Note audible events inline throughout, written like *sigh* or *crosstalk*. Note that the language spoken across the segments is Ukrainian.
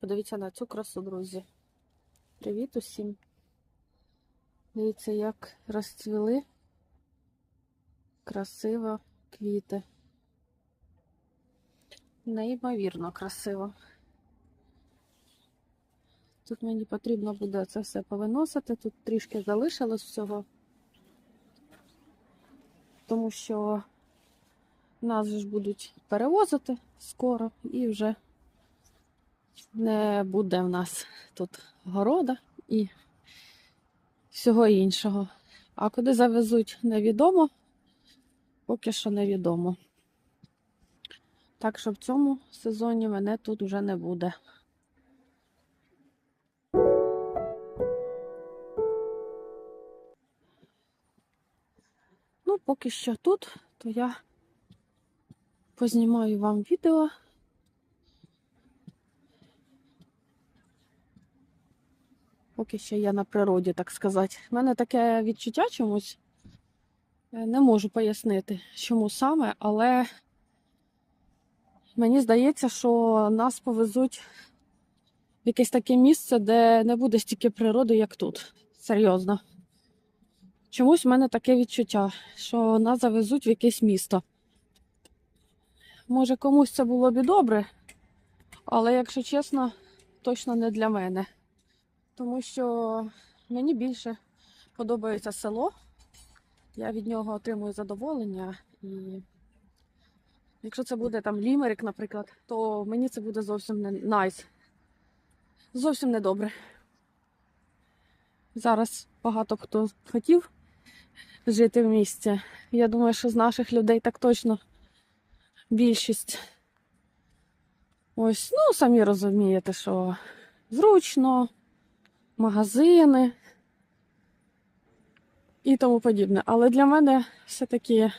Подивіться на цю красу, друзі. Привіт усім. Дивіться, як розцвіли красиво квіти. Неймовірно красиво. Тут мені потрібно буде це все повиносити. Тут трішки залишилось всього. Тому що нас ж будуть перевозити скоро і вже не буде в нас тут города і всього іншого. А куди завезуть, невідомо, поки що невідомо. Так що в цьому сезоні мене тут вже не буде. Ну, поки що тут, то я познімаю вам відео. Поки що я на природі, так сказати. У мене таке відчуття чомусь. Е, Не можу пояснити, чому саме, але мені здається, що нас повезуть в якесь таке місце, де не буде стільки природи, як тут. Серйозно. Чомусь в мене таке відчуття, що нас завезуть в якесь місто. Може, комусь це було б добре, але, якщо чесно, точно не для мене. Тому що мені більше подобається село. Я від нього отримую задоволення. І якщо це буде там лімерик, наприклад, то мені це буде зовсім не найс. Зовсім не добре. Зараз багато хто хотів жити в місті. Я думаю, що з наших людей так точно більшість. Ось, ну, самі розумієте, що зручно, магазини і тому подібне. Але для мене все-таки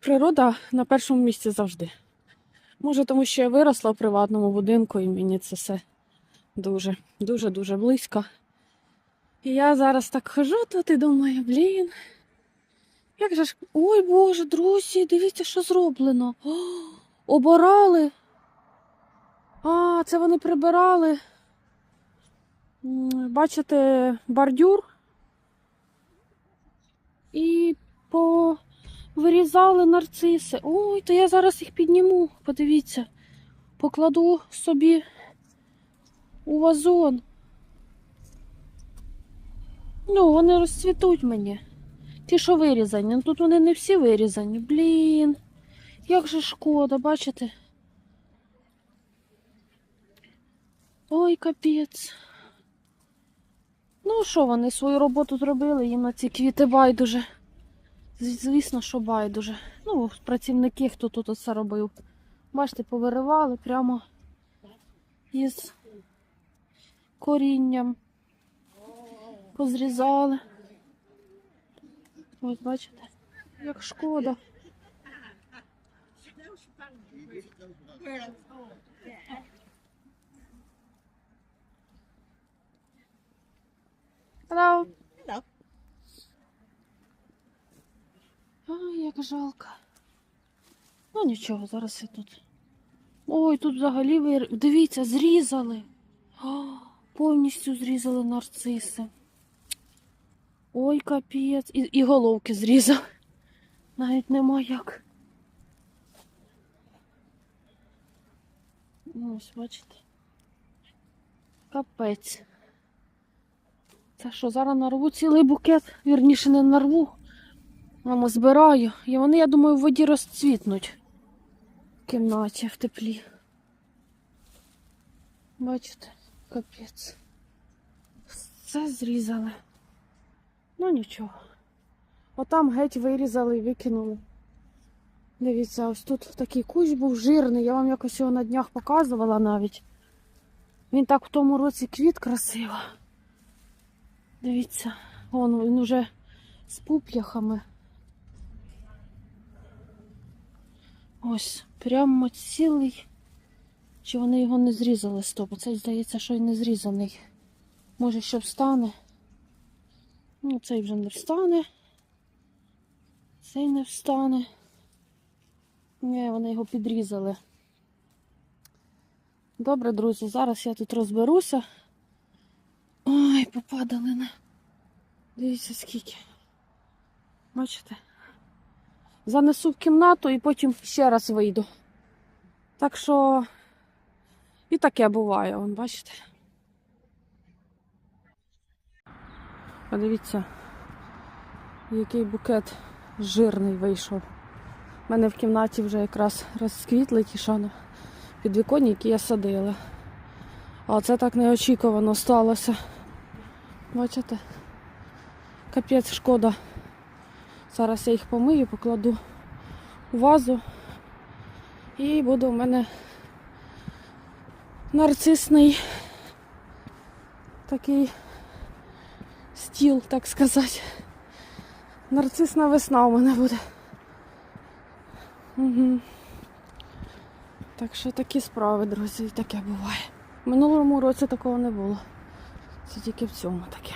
природа на першому місці завжди. Може, тому що я виросла в приватному будинку і мені це все дуже, дуже, дуже близько. І я зараз так хожу тут і думаю, блін. Як же ж. Ой Боже, друзі, дивіться, що зроблено. О, оборали. А, це вони прибирали. Бачите, бордюр. І повирізали нарциси. Ой, то я зараз їх підніму. Подивіться. Покладу собі у вазон. Ну, вони розцвітуть мені. Ті, що вирізані. Ну, Тут вони не всі вирізані. Блін. Як же шкода, бачите? Ой, капець. Ну, що вони свою роботу зробили, їм на ці квіти байдуже. Звісно, що байдуже. Ну, працівники, хто тут оце робив. Бачите, повиривали прямо із корінням. Позрізали. Ось бачите, як шкода. Hello. Hello. Ай, як жалко. Ну нічого, зараз я тут. Ой, тут взагалі вир... Дивіться, зрізали. О, повністю зрізали нарциси. Ой, капець. І, і головки зрізали. Навіть нема як. Ну, Ось, бачите. Капець. Це що, зараз нарву цілий букет, вірніше не нарву. Мама збираю. І вони, я думаю, в воді розцвітнуть в кімнаті в теплі. Бачите, капець. Все зрізали. Ну нічого. Отам геть вирізали і викинули. Дивіться, ось тут такий кущ був жирний. Я вам якось його на днях показувала навіть. Він так в тому році квіт красиво. Дивіться, вон він уже з пуп'яхами. Ось, прямо цілий. Чи вони його не зрізали стоп? Це здається, що й не зрізаний. Може, що встане. Ну, цей вже не встане. Цей не встане. Ні, вони його підрізали. Добре, друзі, зараз я тут розберуся. Попадали на. Дивіться скільки. Бачите? Занесу в кімнату і потім ще раз вийду. Так що і таке буває, вон, бачите. Подивіться, який букет жирний вийшов. У мене в кімнаті вже якраз розквітли ті шани підвіконні, які я садила. А це так неочікувано сталося. Бачите? Капець шкода. Зараз я їх помию, покладу у вазу. І буде у мене нарцисний такий стіл, так сказати. Нарцисна весна у мене буде. Угу. Так що такі справи, друзі, таке буває. В минулому році такого не було. Це тільки в цьому таке.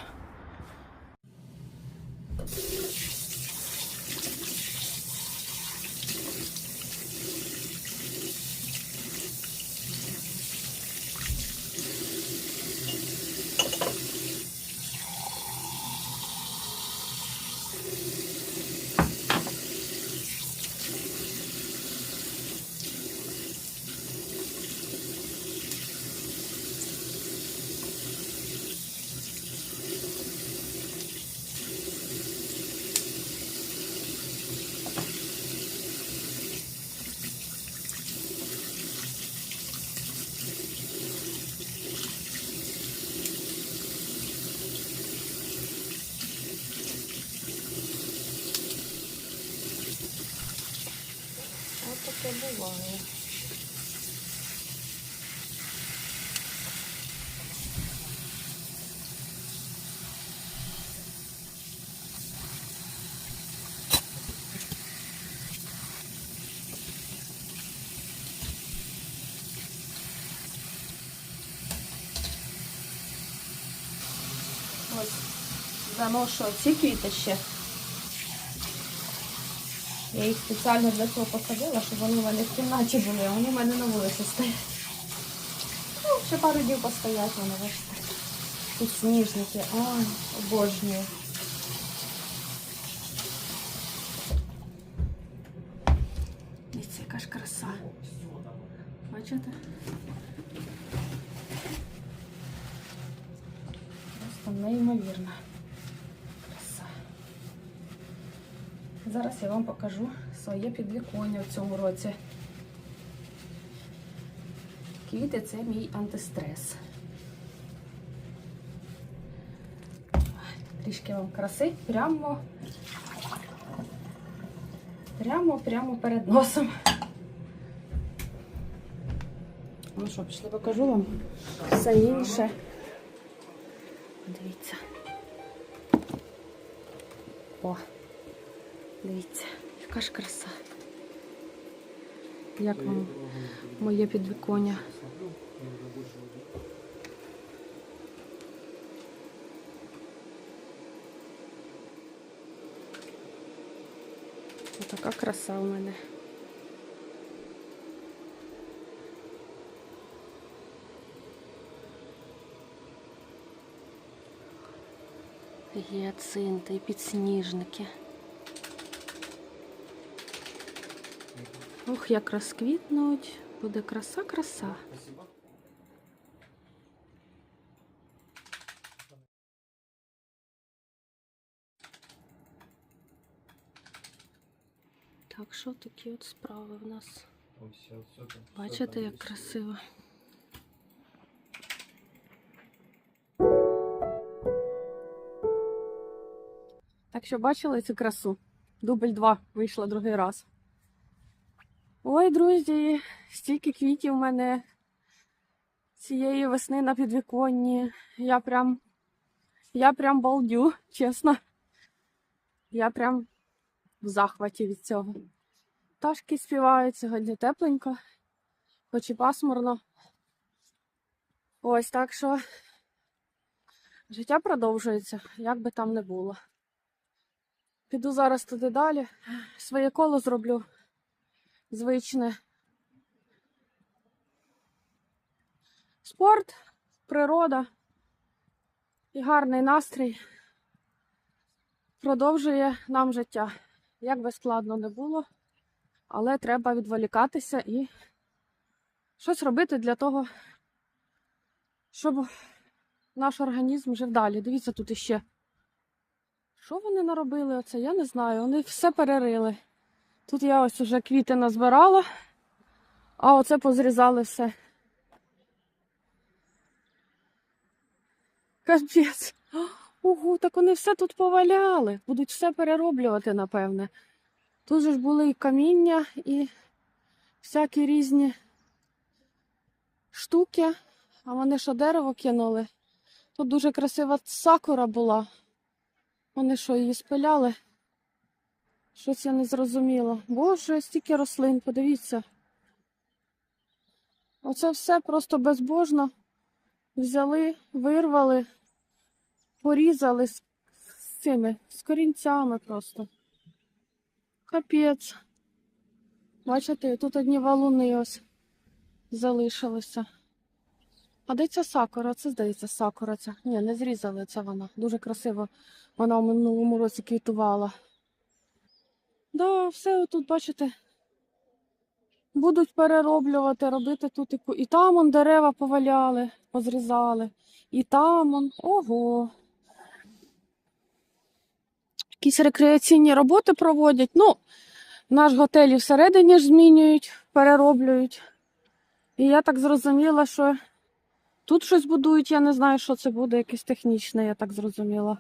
Ось таке буває. Ось заношу ці квіти ще. Я їх спеціально для цього посадила, щоб вони в мене в кімнаті були, а вони в мене на вулиці стоять. Ну, ще пару днів постоять вони, бачите. Тут сніжники. Ой, обожнюю. Дивіться, яка ж краса. Бачите? Просто неймовірна краса. Зараз я вам покажу своє підвіконня в цьому році. Квіти це мій антистрес. Трішки вам краси прямо, прямо, прямо перед носом. Ну що, пішли покажу вам все інше. Дивіться. О, яка ж краса. Як вам моє підвіконня? Така краса у мене. Гіацинти і підсніжники. Ох, як розквітнуть. Буде краса-краса. Так, що такі от справи в нас? Бачите, як красиво. Так що бачили цю красу? Дубль 2 вийшла другий раз. Ой, друзі, стільки квітів у мене цієї весни на підвіконні. Я прям. Я прям балдю, чесно. Я прям в захваті від цього. Пташки співають сьогодні тепленько, хоч і пасмурно. Ось так що життя продовжується, як би там не було. Піду зараз туди далі. Своє коло зроблю звичне. Спорт, природа і гарний настрій продовжує нам життя. Як би складно не було, але треба відволікатися і щось робити для того, щоб наш організм жив далі. Дивіться, тут іще. Що вони наробили оце? Я не знаю. Вони все перерили. Тут я ось уже квіти назбирала, а оце позрізали все. Капець. Ого, так вони все тут поваляли. Будуть все перероблювати, напевне. Тут же ж були і каміння, і всякі різні штуки. А вони що дерево кинули? Тут дуже красива сакура була. Вони що, її спиляли? Щось я не зрозуміла. Боже, стільки рослин, подивіться. Оце все просто безбожно. Взяли, вирвали, порізали з, цими, з корінцями просто. Капець. Бачите, тут одні валуни ось залишилися. А де ця сакура? Це здається сакура ця. Ні, не зрізали це вона. Дуже красиво вона в минулому році квітувала. Да, все тут, бачите, будуть перероблювати, робити тут і, і там он дерева поваляли, позрізали, і там он. Ого. Якісь рекреаційні роботи проводять. Ну, наш готель і всередині ж змінюють, перероблюють. І я так зрозуміла, що тут щось будують, я не знаю, що це буде, якесь технічне, я так зрозуміла.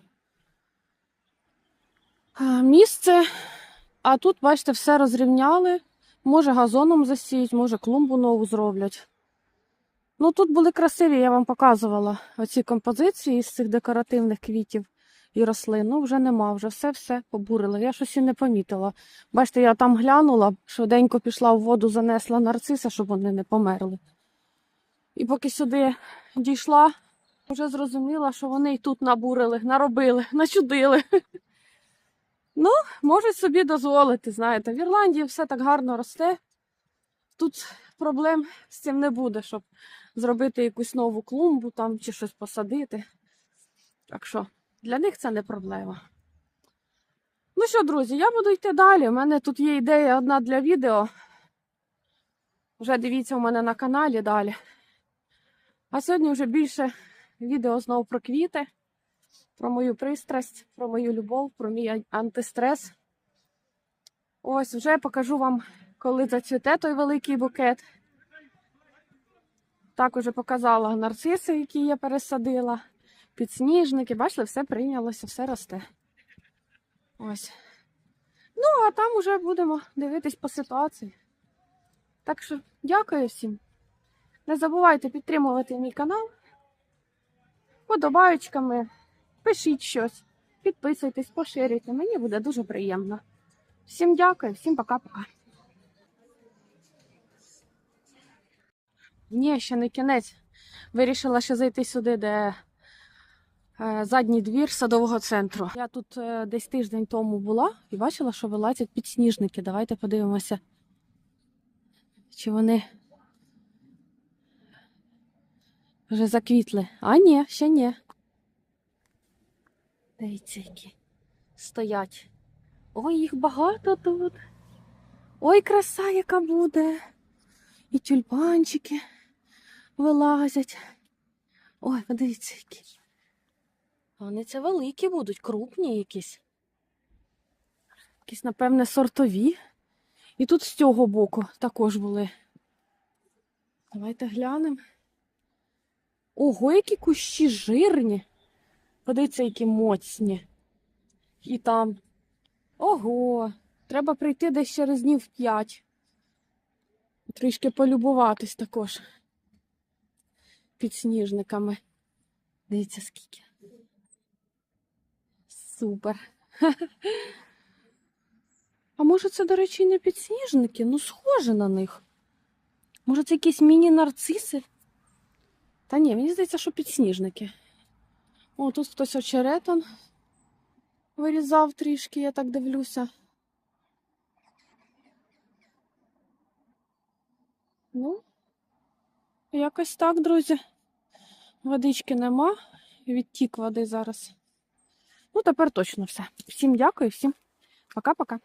А, Місце, а тут, бачите, все розрівняли. Може, газоном засіють, може, клумбу нову зроблять. Ну, тут були красиві, я вам показувала оці композиції з цих декоративних квітів і рослин. Ну, вже нема, вже все-все побурили. Я щось і не помітила. Бачите, я там глянула, швиденько пішла в воду, занесла нарциса, щоб вони не померли. І поки сюди дійшла, вже зрозуміла, що вони і тут набурили, наробили, начудили. Ну, можуть собі дозволити, знаєте. В Ірландії все так гарно росте. Тут проблем з цим не буде, щоб зробити якусь нову клумбу там чи щось посадити. Так що для них це не проблема. Ну що, друзі, я буду йти далі. У мене тут є ідея одна для відео. Вже дивіться у мене на каналі далі. А сьогодні вже більше відео знову про квіти, про мою пристрасть, про мою любов, про мій антистрес. Ось вже покажу вам, коли зацвіте той великий букет. Так уже показала нарциси, які я пересадила, підсніжники. Бачили, все прийнялося, все росте. Ось. Ну, а там уже будемо дивитись по ситуації. Так що дякую всім. Не забувайте підтримувати мій канал подобаючками, пишіть щось, підписуйтесь, поширюйте. Мені буде дуже приємно. Всім дякую, всім пока-пока. Ні, ще не кінець. Вирішила ще зайти сюди, де е, задній двір садового центру. Я тут е, десь тиждень тому була і бачила, що вилазять підсніжники. Давайте подивимося, чи вони вже заквітли. А ні, ще ні. Дивіться, які стоять. Ой, їх багато тут. Ой, краса, яка буде. І тюльпанчики вилазять. Ой, подивіться, які. Вони це великі будуть, крупні якісь. Якісь, напевне, сортові. І тут з цього боку також були. Давайте глянемо. Ого, які кущі жирні. Подивіться, які моцні. І там. Ого, треба прийти десь через днів п'ять. Трішки полюбуватись також підсніжниками. Дивіться, скільки. Супер. *laughs* А може це, до речі, не підсніжники? Ну, схоже на них. Може, це якісь міні-нарциси? Та ні, мені здається, що підсніжники. О, тут хтось очеретон вирізав трішки, я так дивлюся. Ну, якось так, друзі. Водички нема. Відтік води зараз. Ну, тепер точно все. Всім дякую, всім пока-пока.